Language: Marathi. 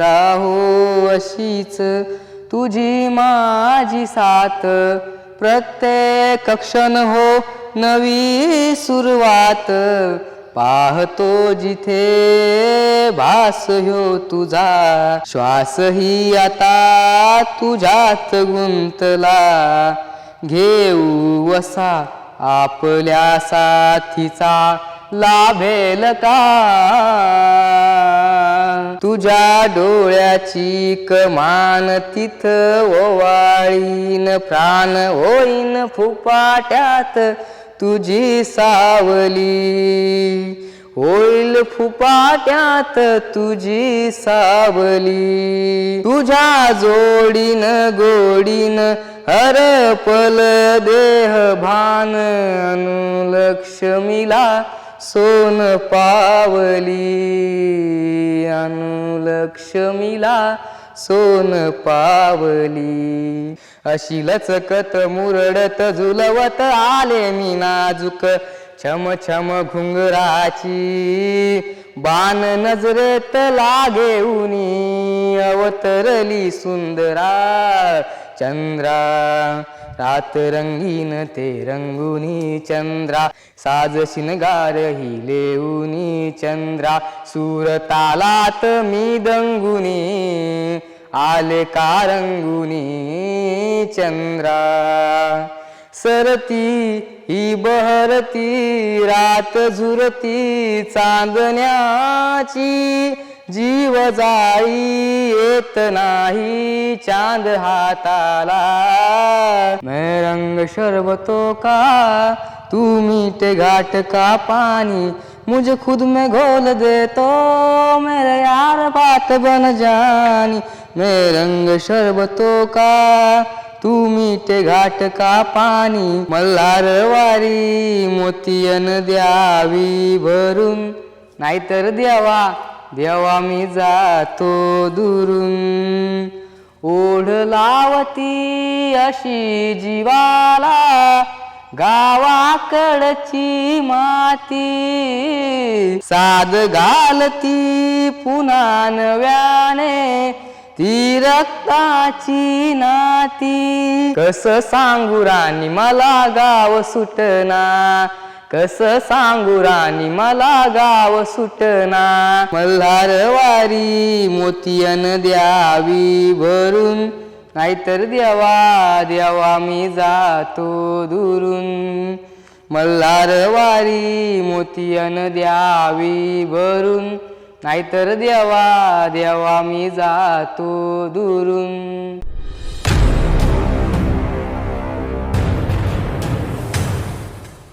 राहो अशीच तुझी माझी साथ. प्रत्येक क्षण हो नवी सुरुवात. पाहतो जिथे भास हो तुझा. श्वासही आता तुझ्यात गुंतला. घेऊ वसा आपल्या साथीचा लाभेल का? तुझ्या डोळ्याची कमान तिथ ओवाळीन प्राण होईन फुपाट्यात तुझी सावली. होईल फुपाट्यात तुझी सावली. तुझ्या जोडीन गोडीन हरपल देह भान अनुलक्ष्मीला सोन पावली. अनुलक्ष्मीला सोन पावली. अशी लचकत मुरडत झुलवत आले मी नाजुक. छम छम घुंगराची बाण नजरेत लागे उनी अवतरली सुंदरा चंद्रा. रात रंगीन ते रंगुनी चंद्रा. साज शिनगार ही लेऊनी चंद्रा. सूर तालात मी दंगुनी आले का रंगुनी चंद्रा. सरती ही बहरती रात झुरती चांदण्याची. जीव जाई येत नाही चांद हाताला. मैं रंग शरबतो का? तू मीट घाट का पानी मुझे खुद में घोल दे तो मेरे यार बात बन जानी. मैं रंग शरबतो का? तू ते घाट का पाणी? मल्हार वारी द्यावी भरून. नाहीतर द्यावा देवा मी जातो दुरून. ओढ लावती अशी जीवाला गावाकडची माती. साद घालती पुन्हा नव्याने ती रक्ताची नाती. कस सांगू राणी मला गाव सुटना. कस सांगू राणी मला गाव सुटना. मल्हार वारी मोतियन द्यावी भरून. नाहीतर देवा देवा मी जातो दुरून. मल्हार वारी मोतियन द्यावी भरून. नाहीतर देवा देवा मी जातो दुरून.